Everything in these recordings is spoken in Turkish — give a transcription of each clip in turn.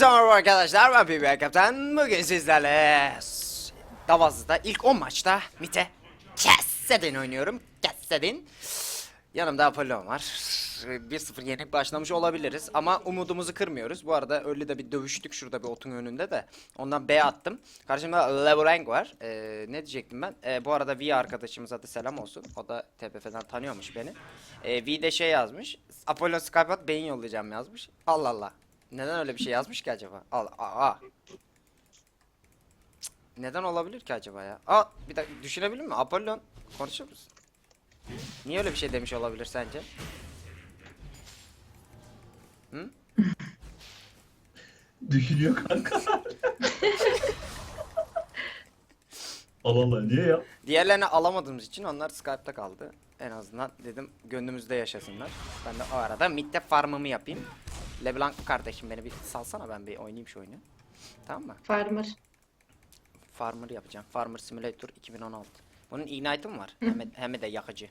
Merhaba arkadaşlar ben PBA Kaptan. Bugün sizlerle Davazlı'da ilk 10 maçta Mite Kessedin oynuyorum Kessedin. Yanımda Apollon var. 1-0 yenik başlamış olabiliriz ama umudumuzu kırmıyoruz. Bu arada öyle de bir dövüştük şurada bir otun önünde de. Ondan B attım. Karşımda LeBlanc var. Ee, Ne diyecektim ben? Ee, Bu arada V arkadaşımıza da selam olsun. O da TPF'den tanıyormuş beni. Ee, V de şey yazmış. Apollon Skype at beyin yollayacağım yazmış. Allah Allah neden öyle bir şey yazmış ki acaba? Al, aa. Cık, Neden olabilir ki acaba ya? Aa, bir dakika düşünebilir mi? Apollon konuşur musun? Niye öyle bir şey demiş olabilir sence? Düşünüyor kanka. Allah Allah niye ya? Diğerlerini alamadığımız için onlar Skype'ta kaldı. En azından dedim gönlümüzde yaşasınlar. Ben de o arada midde farmımı yapayım. LeBlanc kardeşim beni bir salsana ben bir oynayayım şu oyunu. Tamam mı? Farmer. Farmer yapacağım. Farmer Simulator 2016. Bunun Ignite'ı var. Hem, hem de yakıcı.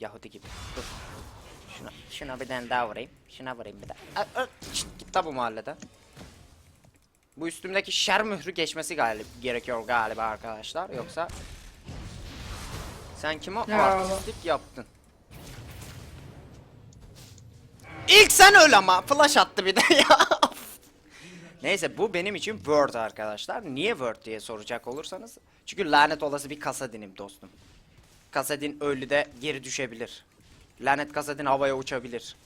Yahudi gibi. Dur. Şuna, şuna bir tane daha vurayım. Şuna vurayım bir daha. Aa, aa, şşt, git la bu mahallede. Bu üstümdeki şer mührü geçmesi galip gerekiyor galiba arkadaşlar. Yoksa sen kime Ya. artistlik yaptın? İlk sen öl ama flash attı bir de ya. Neyse bu benim için Word arkadaşlar. Niye Word diye soracak olursanız. Çünkü lanet olası bir kasadinim dostum. Kasadin ölüde geri düşebilir. Lanet kasadin havaya uçabilir.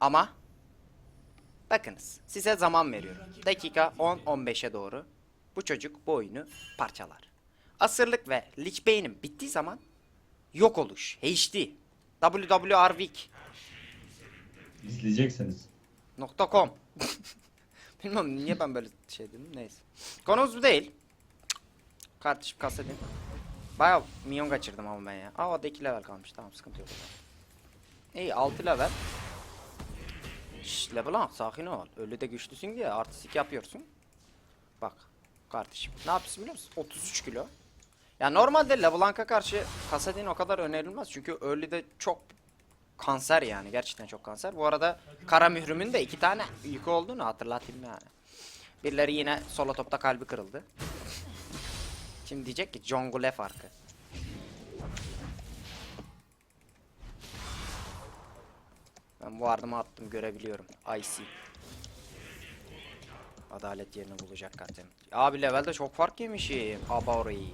Ama bakınız size zaman veriyorum. Dakika 10-15'e doğru bu çocuk bu oyunu parçalar. Asırlık ve Lich Bey'in bittiği zaman yok oluş, HD, WWRWIC, İzleyeceksiniz. .com Bilmem niye ben böyle şey dedim neyse. Konumuz bu değil. Kardeşim kasedin. Baya minyon kaçırdım ama ben ya. Aa da 2 level kalmış tamam sıkıntı yok. İyi 6 level. Şşş LeBlanc sakin ol. Öyle de güçlüsün diye artistik yapıyorsun. Bak kardeşim ne yapıyorsun biliyor musun? 33 kilo. Ya normalde LeBlanc'a karşı Kasadin o kadar önerilmez çünkü öyle de çok kanser yani gerçekten çok kanser. Bu arada kara mührümün de iki tane yükü olduğunu hatırlatayım yani. Birileri yine solo topta kalbi kırıldı. Şimdi diyecek ki Jongule farkı. Ben bu ardımı attım görebiliyorum. I see. Adalet yerini bulacak zaten. Abi levelde çok fark yemişim. Abaury.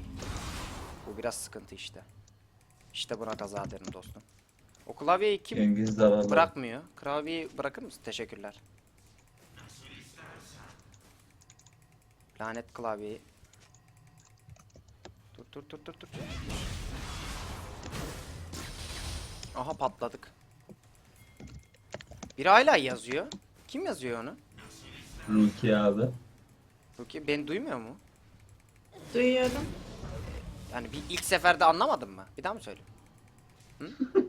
Bu biraz sıkıntı işte. İşte buna kaza derim dostum. O klavyeyi kim Cengiz zararlı. Bırakmıyor. Klavyeyi bırakır mısın? Teşekkürler. Lanet klavyeyi. Dur dur dur dur dur. Aha patladık. Biri hala yazıyor. Kim yazıyor onu? Ruki abi. Ruki beni duymuyor mu? Duyuyorum. Yani bir ilk seferde anlamadın mı? Bir daha mı söyle?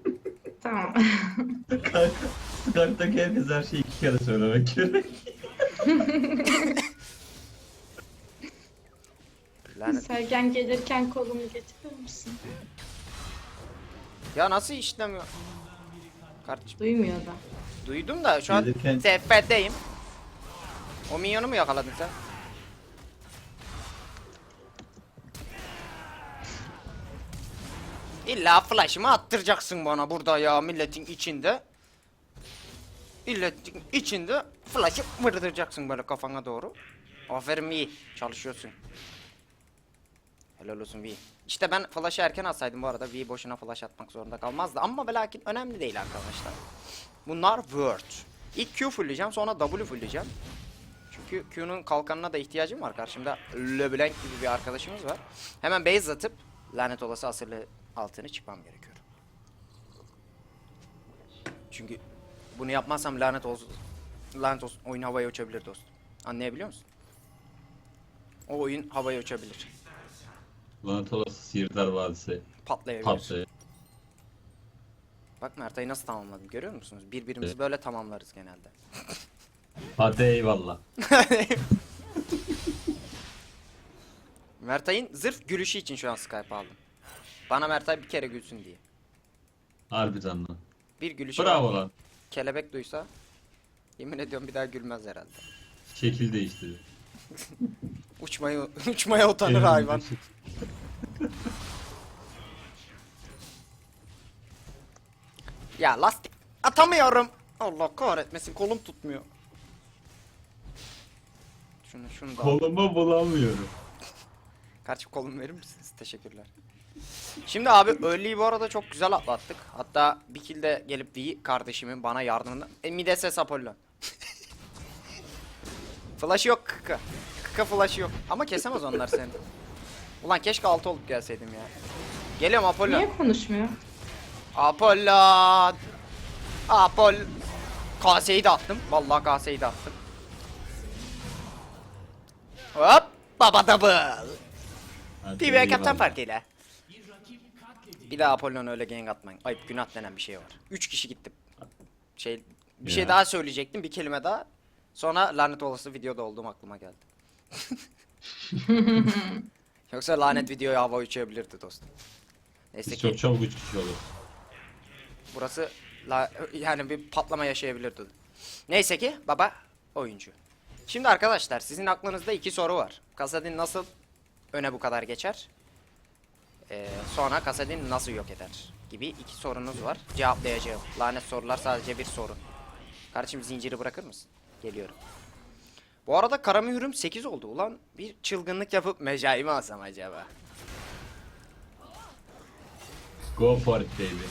Tamam. Kanka. Skype'daki herkes her şeyi iki kere söylemek gerek. Lanet. Sergen gelirken kolumu getirir misin? Ya nasıl işlemiyor? Kardeşim Duymuyor da. duydum da şu an Gelirken- TF'deyim. O minyonu mu yakaladın sen? İlla flash'ımı attıracaksın bana burada ya milletin içinde. Milletin içinde flash'ı vurdıracaksın böyle kafana doğru. Aferin iyi çalışıyorsun. Helal olsun V. İşte ben flash'ı erken atsaydım bu arada V boşuna flash atmak zorunda kalmazdı. Ama ve lakin önemli değil arkadaşlar. Bunlar word. İlk Q fullleyeceğim sonra W fullleyeceğim. Çünkü Q'nun kalkanına da ihtiyacım var. Karşımda LeBlanc gibi bir arkadaşımız var. Hemen base atıp lanet olası asırlı altını çıkmam gerekiyor. Çünkü bunu yapmazsam lanet olsun. Lanet olsun oyun havaya uçabilir dostum. Anlayabiliyor musun? O oyun havaya uçabilir. Lanet olası Sihirdar Vadisi. Patlayabilir. Patlı. Bak Mert'a'yı nasıl tamamladım görüyor musunuz? Birbirimizi böyle tamamlarız genelde. Hadi eyvallah. Mertay'ın zırh gülüşü için şu an Skype aldım. Bana Mertay bir kere gülsün diye. Harbiden lan. Bir gülüşü Bravo lan. kelebek duysa Yemin ediyorum bir daha gülmez herhalde. Şekil değiştirdi. Uçmayı uçmaya utanır hayvan. Ya lastik atamıyorum. Allah kahretmesin kolum tutmuyor. Şunu şunu da. al. Kolumu bulamıyorum. Kardeşim kolumu verir misiniz? Teşekkürler. Şimdi abi early'yi bu arada çok güzel atlattık. Hatta bir kill de gelip V kardeşimin bana yardımında. E, Mides Apollo. flash yok kıka. Kıka flash yok. Ama kesemez onlar seni. Ulan keşke 6 olup gelseydim ya. Geliyorum Apollo. Niye konuşmuyor? Apollo. Apol. Kaseyi de attım. Vallahi kaseyi de attım. Hop. Baba double. PBA eyvallah. kaptan farkıyla. Bir daha Apollon öyle gank atmayın. Ayıp günah denen bir şey var. 3 kişi gittim. Şey bir şey Ya. daha söyleyecektim bir kelime daha. Sonra lanet olası videoda olduğum aklıma geldi. Yoksa lanet videoyu hava uçabilirdi dostum. Neyse Biz ki çok çabuk üç kişi olur. burası la, yani bir patlama yaşayabilirdi. Neyse ki baba oyuncu. Şimdi arkadaşlar sizin aklınızda iki soru var. Kasadin nasıl öne bu kadar geçer? Ee, sonra Kasadin nasıl yok eder? Gibi iki sorunuz var. Cevaplayacağım. Lanet sorular sadece bir soru. Kardeşim zinciri bırakır mısın? Geliyorum. Bu arada kara mühürüm 8 oldu. Ulan bir çılgınlık yapıp mecai mi alsam acaba? Go for it baby.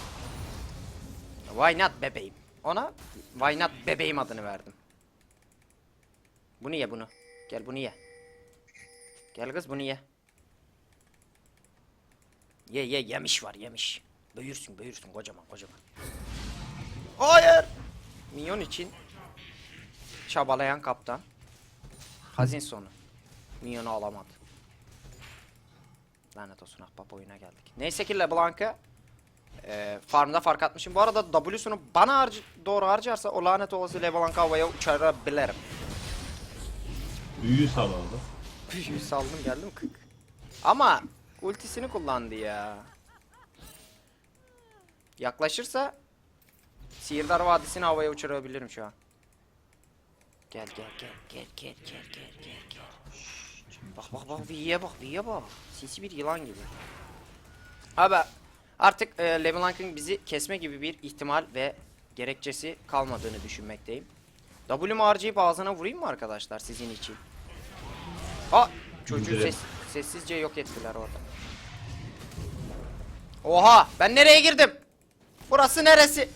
Why not bebeğim? Ona why not bebeğim adını verdim. Bunu ye bunu. Gel bunu ye. Gel kız bunu ye. Ye ye yemiş var yemiş. Büyürsün büyürsün kocaman kocaman. Hayır. Minyon için çabalayan kaptan. Hazin sonu. Minyonu alamadı. Lanet olsun ahbap oyuna geldik. Neyse ki LeBlanc'a e, farmda fark atmışım. Bu arada W'sunu bana harc doğru harcarsa o lanet olası LeBlanc havaya uçurabilirim. Büyüyü sağladı. Büyüyü saldım geldim kık. Ama ultisini kullandı ya. Yaklaşırsa Sihirdar Vadisi'ni havaya uçurabilirim şu an. Gel gel gel gel gel gel gel gel gel. Bak bak bak V'ye bak V'ye bak. Sisi bir yılan gibi. Abi artık e, LeBlanc'ın bizi kesme gibi bir ihtimal ve gerekçesi kalmadığını düşünmekteyim. W'mu harcayıp ağzına vurayım mı arkadaşlar sizin için? Aa çocuğu ses, sessizce yok ettiler orada. Oha ben nereye girdim? Burası neresi?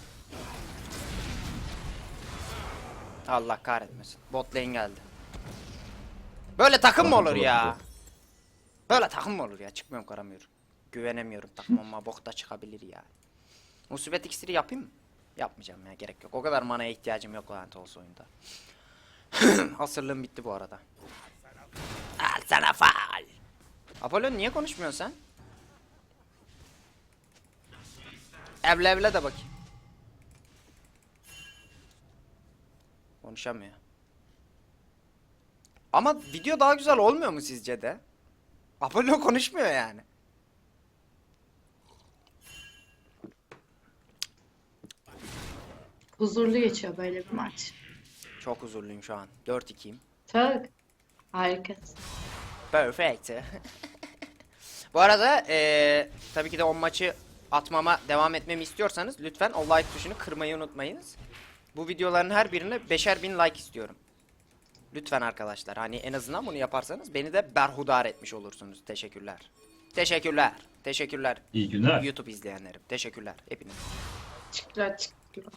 Allah kahretmesin. Bot lane geldi. Böyle takım mı olur ya? Böyle takım mı olur ya? Çıkmıyorum karamıyorum. Güvenemiyorum takımıma bok da çıkabilir ya. Musibet iksiri yapayım mı? Yapmayacağım ya gerek yok. O kadar manaya ihtiyacım yok lanet olsun oyunda. Hasırlığım bitti bu arada. Al sana faal. Apollon niye konuşmuyorsun sen? Evle evle de bakayım. Konuşamıyor. Ama video daha güzel olmuyor mu sizce de? Apollo konuşmuyor yani. Huzurlu geçiyor böyle bir maç. Çok huzurluyum şu an. 4-2'yim. Çok. Harikasın. Perfect. Bu arada eee tabii ki de o maçı atmama devam etmemi istiyorsanız lütfen o like tuşunu kırmayı unutmayınız. Bu videoların her birine beşer bin like istiyorum. Lütfen arkadaşlar hani en azından bunu yaparsanız beni de berhudar etmiş olursunuz. Teşekkürler. Teşekkürler. Teşekkürler. İyi günler. YouTube izleyenlerim. Teşekkürler. Hepiniz. Çıktılar çıktılar.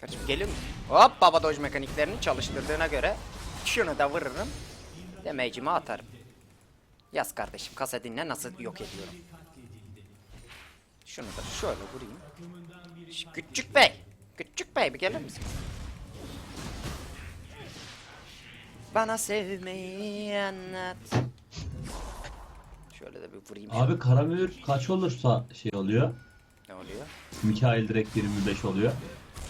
Kaçıp gelir mi? Hop baba doj mekaniklerini çalıştırdığına göre şunu da vururum. Damage'imi atarım. Yaz kardeşim kasa dinle nasıl yok ediyorum. Şunu da şöyle vurayım. Ş- Küçük bey. Küçük bey bir gelir misin? Bana sevmeyi anlat. Şöyle de bir vurayım. Abi karamür kaç olursa şey oluyor. Ne oluyor? Mikail direkt 25 oluyor.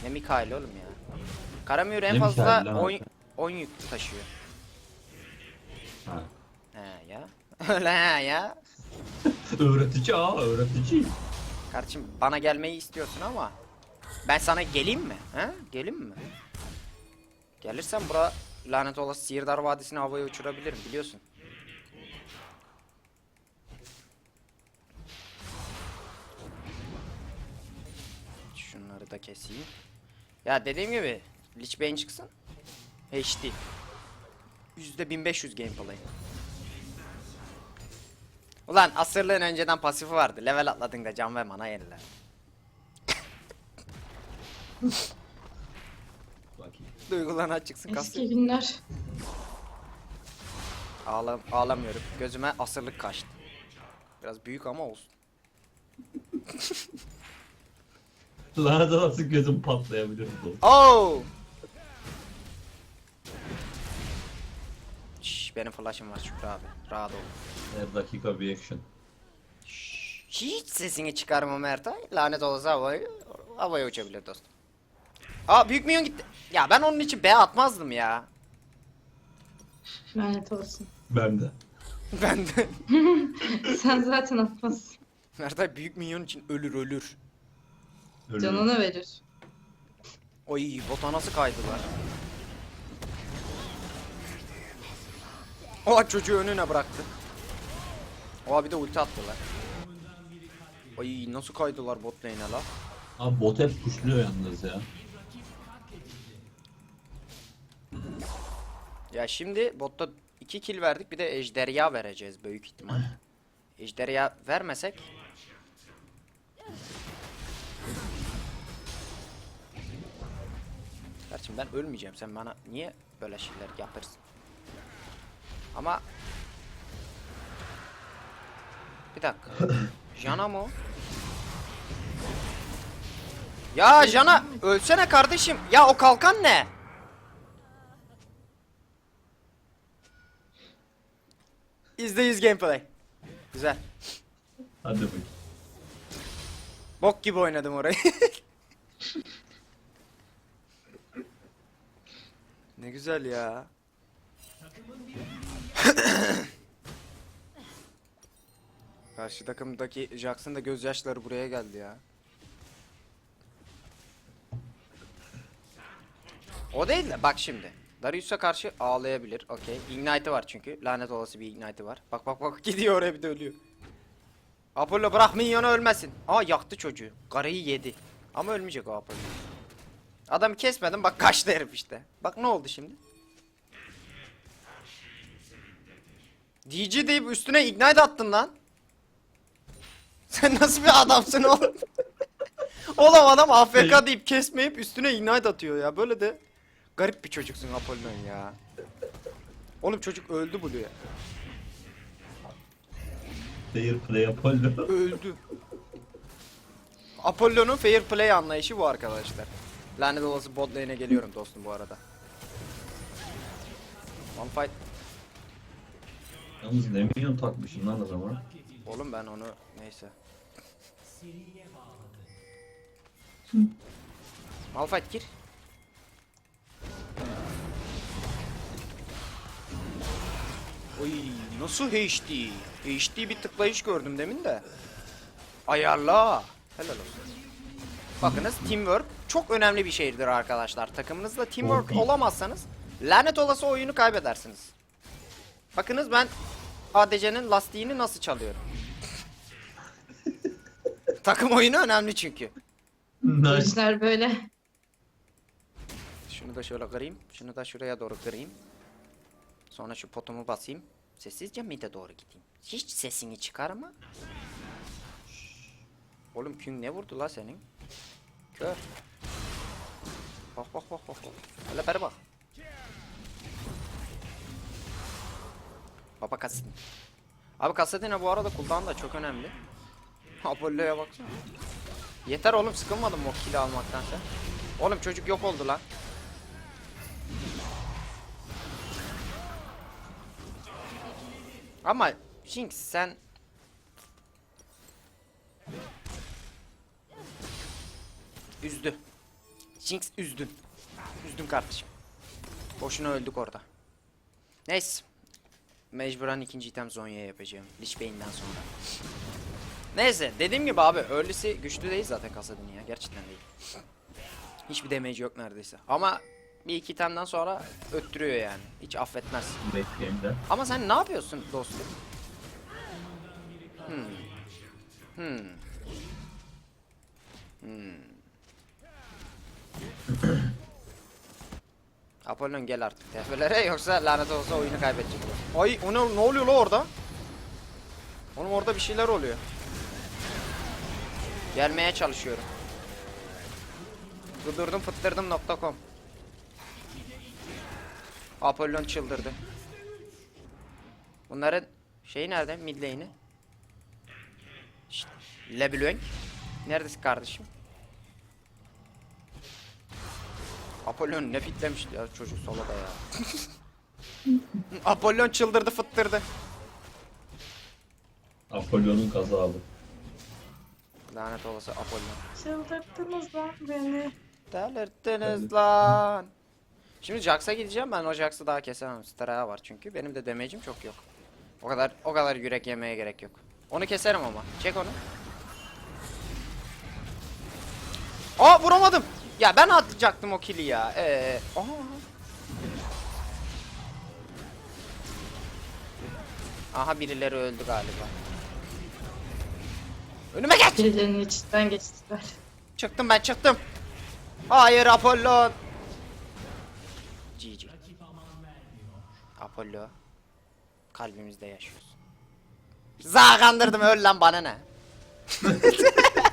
Ne Mikail oğlum ya. Karamür en Ne fazla Mikail lan 10 abi? 10 yük taşıyor. Ha. He ya. Öyle he ya. öğretici aa öğretici. Kardeşim bana gelmeyi istiyorsun ama Ben sana geleyim mi? He? Geleyim mi? Gelirsen bura lanet olası Sihirdar Vadisi'ni havaya uçurabilirim biliyorsun. Şunları da keseyim. Ya dediğim gibi Lich Bane çıksın. HD. Yüzde 1500 gameplay. Ulan asırlığın önceden pasifi vardı. Level atladığında can ve mana yeniler. Bakayım. Duygularına çıksın Eski kasıyor. günler. Ağlam ağlamıyorum. Gözüme asırlık kaçtı. Biraz büyük ama olsun. Lanet olası gözüm patlayabilir bu. Oh! Şş, benim flash'ım var Şükrü abi. Rahat ol. Her dakika bir action. Şş, Hiç sesini çıkarma Mertay. Lanet olası havaya, havaya uçabilir dostum. Aa büyük minyon gitti. Ya ben onun için B atmazdım ya. Lanet olsun. Ben de. Ben de. Sen zaten atmazsın. Mertay büyük minyon için ölür ölür. Ölürüm. Canını verir. Oy bota nasıl kaydılar? O çocuğu önüne bıraktı. O bir de ulti attılar. Ay nasıl kaydılar bot lane'e la? Abi bot hep kuşluyor yalnız ya. Ya şimdi botta 2 kill verdik bir de ejderha vereceğiz büyük ihtimal. Ejderha vermesek Kardeşim ben ölmeyeceğim sen bana niye böyle şeyler yapırsın? Ama Bir dakika. Jana mı? Ya Jana ölsene kardeşim. Ya o kalkan ne? %100 gameplay. Güzel. Hadi bakayım. Bok gibi oynadım orayı. ne güzel ya. Karşı takımdaki Jackson da gözyaşları buraya geldi ya. O değil de bak şimdi. Darius'a karşı ağlayabilir. Okey. Ignite'ı var çünkü. Lanet olası bir Ignite'ı var. Bak bak bak gidiyor oraya bir de ölüyor. Apollo bırak minyonu ölmesin. Aa yaktı çocuğu. Karayı yedi. Ama ölmeyecek o Apollo. Adamı kesmedim bak kaçtı herif işte. Bak ne oldu şimdi? DJ deyip üstüne ignite attın lan. Sen nasıl bir adamsın oğlum? oğlum adam AFK deyip kesmeyip üstüne ignite atıyor ya. Böyle de garip bir çocuksun Apollon ya. Oğlum çocuk öldü bu diyor. Fair play Apollo. Öldü. Apollo'nun fair play anlayışı bu arkadaşlar. Lanet olası bot lane'e geliyorum dostum bu arada. One fight. Yalnız ne milyon takmışım lan o zaman. Oğlum ben onu neyse. Malphite gir. Oy nasıl HD? HD bir tıklayış gördüm demin de. Ayarla. Helal olsun. Bakınız teamwork çok önemli bir şeydir arkadaşlar. Takımınızda teamwork olamazsanız lanet olası oyunu kaybedersiniz. Bakınız ben ADC'nin lastiğini nasıl çalıyorum. Takım oyunu önemli çünkü. Nice. Gençler böyle. Şunu da şöyle kırayım. Şunu da şuraya doğru kırayım. Sonra şu potumu basayım. Sessizce mid'e doğru gideyim. Hiç sesini çıkarma. Oğlum Kün ne vurdu la senin? Kör. Bak bak bak bak. bak. Hele beri bak. Baba Kassadin. Abi Kassadin'e bu arada cooldown da çok önemli. Apollo'ya baksana. Yeter oğlum sıkılmadım o kill'i almaktan sen. Oğlum çocuk yok oldu lan. Ama Jinx sen Üzdü. Jinx üzdün. Üzdün kardeşim. Boşuna öldük orada. Neyse. Mecburen ikinci item Zonya'ya yapacağım. Lich Bane'den sonra. Neyse dediğim gibi abi early'si güçlü değil zaten Kasadin'i ya gerçekten değil. Hiçbir damage yok neredeyse. Ama bir iki itemden sonra öttürüyor yani. Hiç affetmez. Ama sen ne yapıyorsun dostum? Hmm. Hmm. Hmm. Apollon gel artık tefelere yoksa lanet olsa oyunu kaybedecek. Ay o ne, ne oluyor la orada? Oğlum orada bir şeyler oluyor. Gelmeye çalışıyorum. Gıdırdım fıttırdım.com Apollon çıldırdı. Bunların şeyi nerede? Mid lane'i. Şşt, Leblanc. Neredesin kardeşim? Apollon ne fitlemişti ya çocuk soloda ya. Apollon çıldırdı fıttırdı. Apollon'un gazabı. Lanet olası Apollon. Çıldırttınız lan beni. Delirttiniz lan. Şimdi Jax'a gideceğim ben o Jax'ı daha kesemem. Stara var çünkü. Benim de damage'im çok yok. O kadar o kadar yürek yemeye gerek yok. Onu keserim ama. Çek onu. Aa vuramadım. Ya ben atacaktım o kill'i ya. Ee, aha. Aha birileri öldü galiba. Önüme geç. Birilerinin içinden geçtiler. Çıktım ben çıktım. Hayır Apollo. GG. Apollo. Kalbimizde yaşıyorsun. Za kandırdım öl lan bana ne?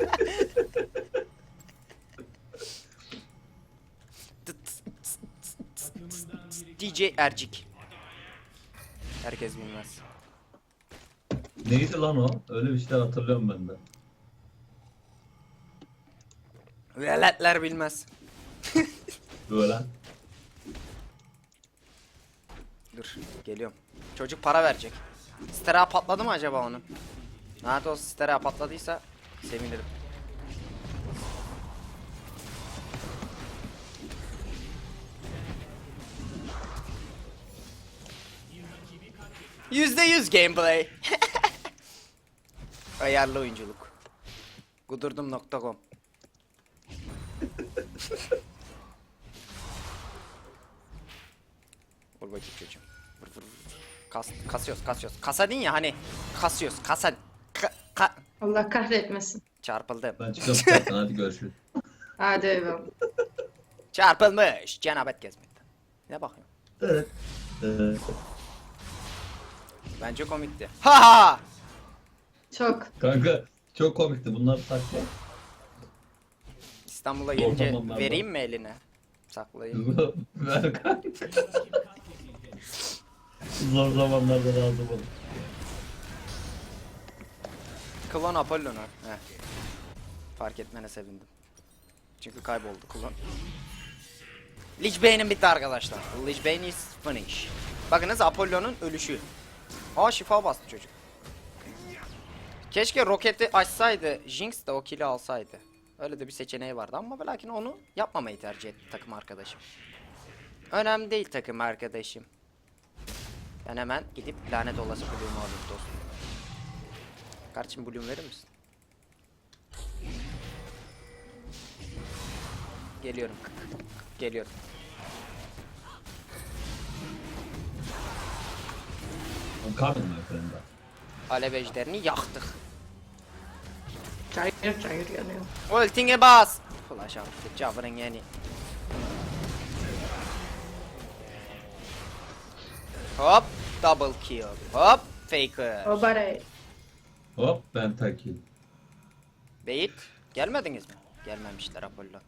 DJ Ercik. Herkes bilmez. Neydi lan o? Öyle bir şeyler hatırlıyorum ben de. Veletler bilmez. Böyle. Dur geliyorum. Çocuk para verecek. Stera patladı mı acaba onun? Olsun Stera patladıysa sevinirim. Yüzde yüz gameplay. Ayarlı oyunculuk. Gudurdum.com Vur bakayım çocuğum. Vur vur vur. Kas, kasıyoruz kasıyoruz. Kasadin ya hani. Kasıyoruz kasa. Ka, ka- Allah kahretmesin. Çarpıldım. Ben çıkıyorum zaten hadi görüşürüz. Hadi eyvallah. Çarpılmış. Cenabet gezmekten. Ne bakıyorsun? Evet. Ee, Bence komikti. Ha ha. Çok. kanka çok komikti bunlar sakla. İstanbul'a gelince vereyim mi eline? Saklayayım. Ver kanka. Zor zamanlarda lazım olur. Klon Apollon'u. Heh. Fark etmene sevindim. Çünkü kayboldu klon. Lich Bane'in bitti arkadaşlar. Lich Bane is finish. Bakınız Apollon'un ölüşü. Aa şifa bastı çocuk. Keşke roketi açsaydı. Jinx de o kill'i alsaydı. Öyle de bir seçeneği vardı ama ve lakin onu yapmamayı tercih etti takım arkadaşım. Önemli değil takım arkadaşım. Ben hemen gidip lanet olası Bloom'u alayım dostum. Kardeşim Bloom verir misin? Geliyorum. Geliyorum. Carmen mi efendim? Alev ejderini yaktık. Çayır çayır yanıyor. Ultine bas. Flash attı. Jabber'ın yeni. Hop. Double kill. Hop. Faker. Obarey. Hop ben takil. Beyit. Gelmediniz mi? Gelmemişler Apollo.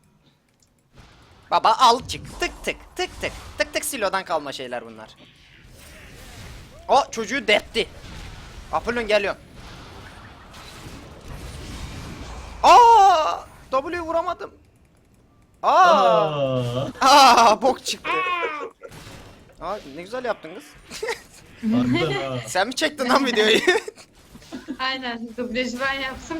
Baba al çık. Tık tık tık tık. Tık tık silodan kalma şeyler bunlar. O çocuğu dertti. Apollon geliyor. Aa! W vuramadım. Aa! Aa, Aa, bok çıktı. Aa, ne güzel yaptın kız. harbiden ha. Sen mi çektin lan videoyu? Aynen. Dublajı ben yaptım.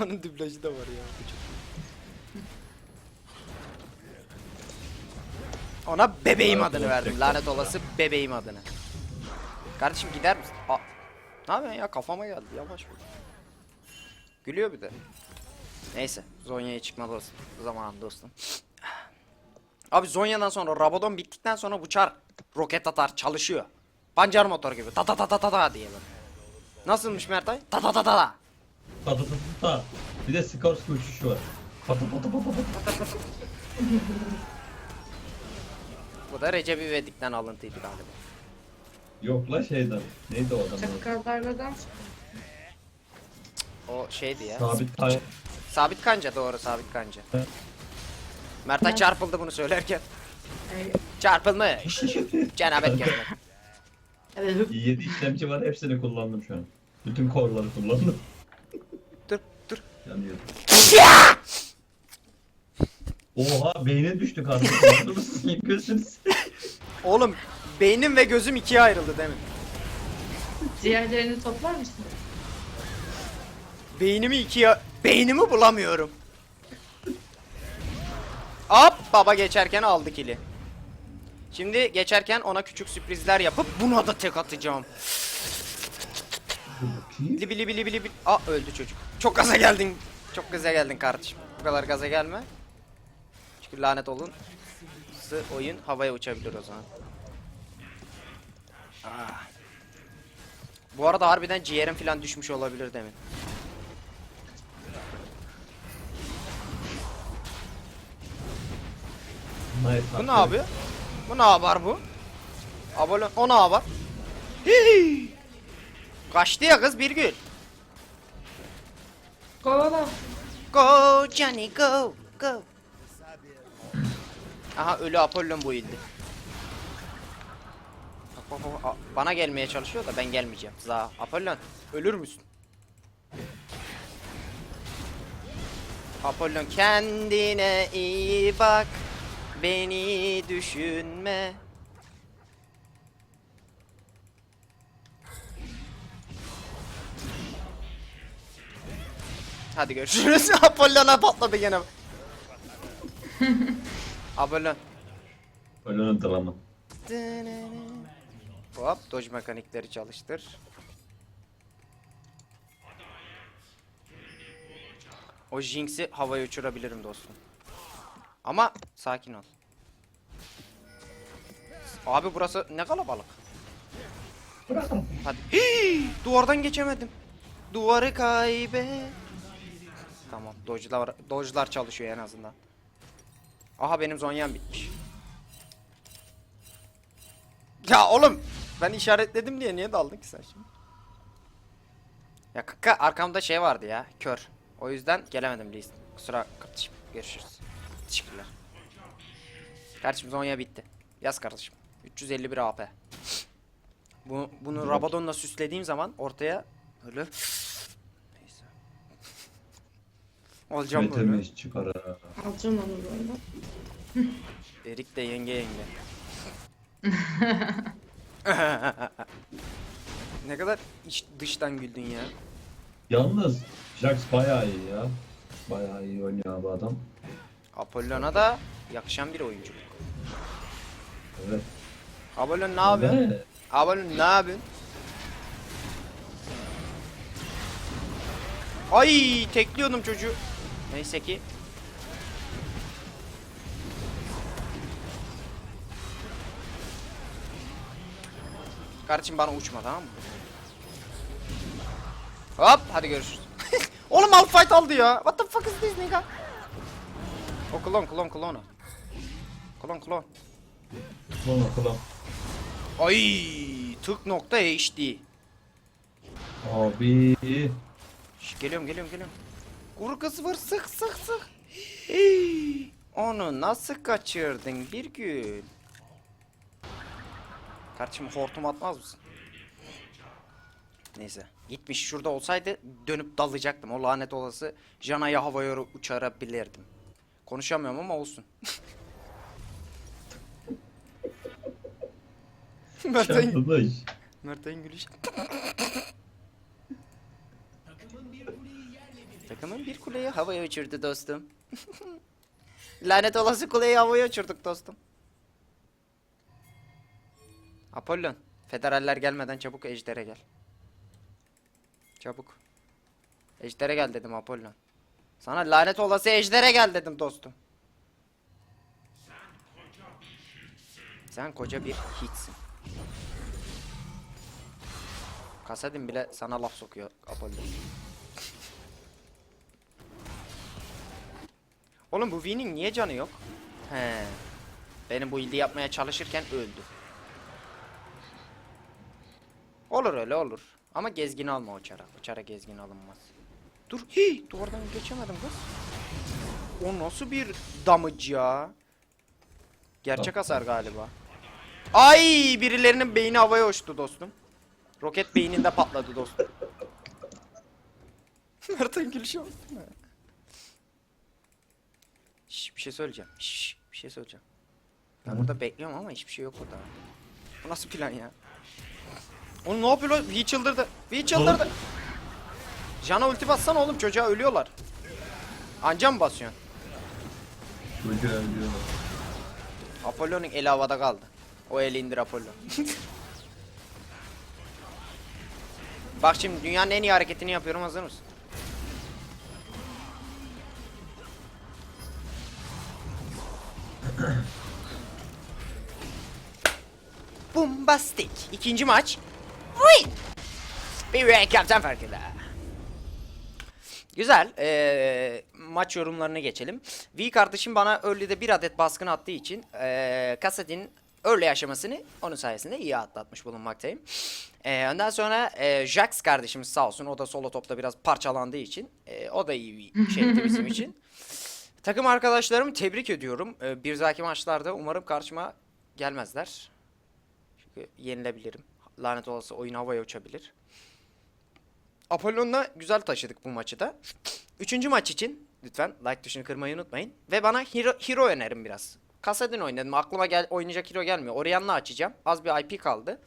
Onun dublajı da var ya. Ona bebeğim adını verdim. Lanet olası bebeğim adını. Kardeşim gider misin? Aa, ne yapıyorsun ya kafama geldi yavaş vur. Gülüyor bir de. Neyse Zonya'ya çıkmalı zaman dostum. Abi Zonya'dan sonra Rabadon bittikten sonra bu çar roket atar çalışıyor. Pancar motor gibi ta ta ta ta ta ta diye böyle. Nasılmış Mertay? Ta ta ta ta ta. Ta ta ta ta ta. Bir de Sikorsky uçuşu var. Ta ta ta ta ta ta. Bu da Recep İvedik'ten alıntıydı galiba. Yok la şeyden. Neydi o adam? Çakallarla dans. O şeydi ya. Sabit tay. Sabit kanca doğru sabit kanca. Mertay çarpıldı bunu söylerken. Çarpılmış. Cenabet geldi. Evet. 7 işlemci var hepsini kullandım şu an. Bütün korları kullandım. dur dur. Yanıyor. Oha beyne düştü kardeşim. Gözünüz? Oğlum beynim ve gözüm ikiye ayrıldı mi? Ciğerlerini toplar mısın? Beynimi ikiye... Beynimi bulamıyorum. Hop baba geçerken aldı kili. Şimdi geçerken ona küçük sürprizler yapıp buna da tek atacağım. Libi libi libi libi. Aa öldü çocuk. Çok gaza geldin. Çok gaza geldin kardeşim. Bu kadar gaza gelme. Çünkü lanet olun. Sı oyun havaya uçabilir o zaman. Ah. Bu arada harbiden ciğerim falan düşmüş olabilir demin. Bu ne yapıyor? Bu ne yapar bu? Abone o ne yapar? Hii! Kaçtı ya kız bir gül. Kovala. Go Johnny go go. Aha ölü Apollon bu ildi. Bana gelmeye çalışıyor da ben gelmeyeceğim. Za Apollon ölür müsün? Apollon kendine iyi bak. Beni düşünme. Hadi görüşürüz. Apollon'a patladı gene. Apollon. Ölünün dramı. Hop dodge mekanikleri çalıştır. O Jinx'i havaya uçurabilirim dostum. Ama sakin ol. Abi burası ne kalabalık. Hadi. Hii, duvardan geçemedim. Duvarı kaybet. Tamam, dodge'lar dodge'lar çalışıyor en azından. Aha benim zonyam bitmiş. Ya oğlum ben işaretledim diye niye daldın ki sen şimdi? Ya kaka arkamda şey vardı ya kör. O yüzden gelemedim Lee. Kusura kardeşim. Görüşürüz. Teşekkürler. Kardeşim Zonya bitti. Yaz kardeşim. 351 AP. Bu, bunu Rabadon'la süslediğim zaman ortaya böyle neyse. Olacağım Ve böyle. temiz çıkar ha. Alacağım onu böyle. Erik de yenge yenge. ne kadar iç dıştan güldün ya. Yalnız Jax bayağı iyi ya. Bayağı iyi oynuyor bu adam. Apollon'a da yakışan bir oyuncu. Evet. Apollon ne yapıyor? Ve Apollon ne yapıyor? Ay tekliyordum çocuğu. Neyse ki. Kardeşim bana uçma tamam mı? Hop hadi görüşürüz. Oğlum Malphite aldı ya. What the fuck is this nigga? O klon klon klon. Klon klon. Klon klon. Ay tık nokta HD. Abi. Şş, geliyorum geliyorum geliyorum. Kuru kız var sık sık sık. Hii, Onu nasıl kaçırdın bir gün? Kardeşim hortum atmaz mısın? Neyse. Gitmiş şurada olsaydı dönüp dalacaktım. O lanet olası Jana'yı havaya uçarabilirdim. Konuşamıyorum ama olsun. Mert'in. Mert'in gülüş. Takımın bir kuleyi havaya uçurdu dostum. Lanet olası kuleyi havaya uçurduk dostum. Apollon, federaller gelmeden çabuk ejdere gel. Çabuk. Ejdere gel dedim Apollon. Sana lanet olası ejdere gel dedim dostum. Sen koca bir hiçsin. Kasadin bile sana laf sokuyor Apollo. Oğlum bu V'nin niye canı yok? He. Benim bu ildi yapmaya çalışırken öldü. Olur öyle olur. Ama gezgin alma o çara. O çara gezgin alınmaz. Dur. Hii, duvardan geçemedim kız. O nasıl bir damage ya? Gerçek hasar galiba. Ay birilerinin beyni havaya uçtu dostum. Roket beyninde patladı dostum. Mert'in gülüşü oldu mu? Şş, bir şey söyleyeceğim. Şş, bir şey söyleyeceğim. Ben burada bekliyorum ama hiçbir şey yok burada. Bu nasıl plan ya? Oğlum ne yapıyor lan? V çıldırdı. V çıldırdı. Jana ulti bassana oğlum çocuğa ölüyorlar. Anca mı basıyorsun? Çocuğu öldürüyor. Apollo'nun eli havada kaldı. O eli indir Apollo. Bak şimdi dünyanın en iyi hareketini yapıyorum hazır mısın? Bombastik. İkinci maç. Win. Bir kaptan farkıyla. Güzel. Ee, maç yorumlarına geçelim. V kardeşim bana early'de bir adet baskın attığı için ee, Kassadin'in early aşamasını onun sayesinde iyi atlatmış bulunmaktayım. Ee, ondan sonra ee, Jax kardeşimiz sağ olsun o da solo topta biraz parçalandığı için ee, o da iyi bir şeydi bizim için. Takım arkadaşlarımı tebrik ediyorum. Ee, bir dahaki maçlarda umarım karşıma gelmezler. Çünkü yenilebilirim. Lanet olası oyun havaya uçabilir. Apollon'la güzel taşıdık bu maçı da. Üçüncü maç için lütfen like tuşunu kırmayı unutmayın. Ve bana hero, hero önerin biraz. Kasadin oynadım. Aklıma gel oynayacak hero gelmiyor. Orianna açacağım. Az bir IP kaldı.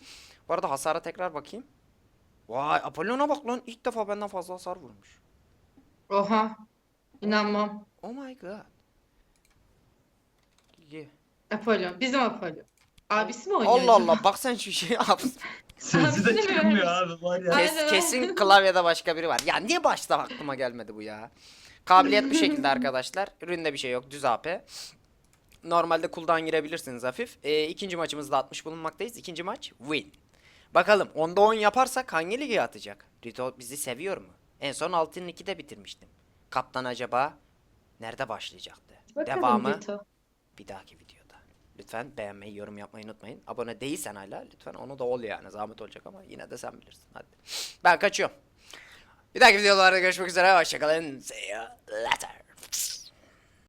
Bu arada hasara tekrar bakayım. Vay Apollon'a bak lan. İlk defa benden fazla hasar vurmuş. Oha. İnanmam. Oh my god. Ye. Apollo. Bizim Apollo. Abisi mi oynuyor Allah acaba? Allah bak sen şu şeyi yap. Sesi de Abisini çıkmıyor vermiş. abi var ya. Kes, aynen. kesin klavyede başka biri var. Ya niye başta aklıma gelmedi bu ya? Kabiliyet bir şekilde arkadaşlar. Üründe bir şey yok. Düz AP. Normalde cooldown girebilirsiniz hafif. Ee, ikinci maçımızda atmış bulunmaktayız. İkinci maç win. Bakalım onda 10 yaparsak hangi lige atacak? Rito bizi seviyor mu? En son altının 2'de bitirmiştim. Kaptan acaba nerede başlayacaktı? Bakalım Devamı Vito. bir dahaki videoda. Lütfen beğenmeyi, yorum yapmayı unutmayın. Abone değilsen hala lütfen onu da ol yani. Zahmet olacak ama yine de sen bilirsin. Hadi. Ben kaçıyorum. Bir dahaki videolarda görüşmek üzere. Hoşçakalın. See you later.